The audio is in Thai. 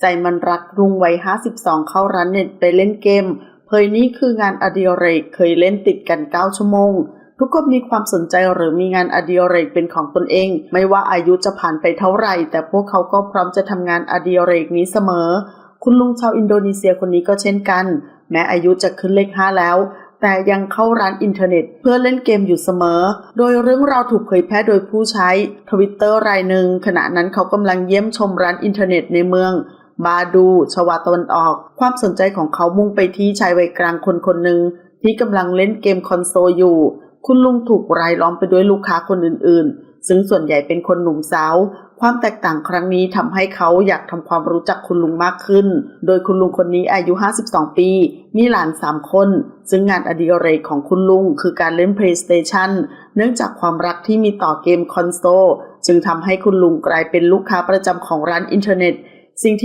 ใจมันรักลุงวัย52 เข้าร้านเน็ตไปเล่นเกมเผยนี่คืองานอดิเรกเคยเล่นติดกัน 9 ชั่วโมง ทุกคนมีความสนใจหรือมีงานอดิเรกเป็นของตนเอง ไม่ว่าอายุจะผ่านไปเท่าไหร่ แต่พวกเขาก็พร้อมจะทำงานอดิเรกนี้เสมอ คุณลุงชาวอินโดนีเซียคนนี้ก็เช่นกัน แม้อายุจะขึ้นเลขห้าแล้วแต่ยังเข้าร้านอินเทอร์เน็ตเพื่อเล่นเกมอยู่เสมอ โดยเรื่องราวถูกเผยแพร่โดยผู้ใช้ทวิตเตอร์รายหนึ่งขณะนั้นเขากำลังเยี่ยมชมร้านอินเทอร์เน็ตในเมือง บาดูชวาตะวันออก ความสนใจของเขามุ่งไปที่ชายวัยกลางคนคนหนึ่งที่กำลังเล่นเกมคอนโซลอยู่ คุณลุงถูกรายล้อมไปด้วยลูกค้าคนอื่นๆ ซึ่งส่วนใหญ่เป็นคนหนุ่มสาว ความแตกต่างครั้งนี้ทำให้เขาอยากทำความรู้จักคุณลุงมากขึ้น โดยคุณลุงคนนี้อายุ 52 ปี มีหลาน3คน ซึ่งงานอดิเรกของคุณลุงคือการเล่น PlayStation เนื่องจากความรักที่มีต่อเกมคอนโซล จึงทำให้คุณลุงกลายเป็นลูกค้าประจำของร้านอินเทอร์เน็ต สิ่งที่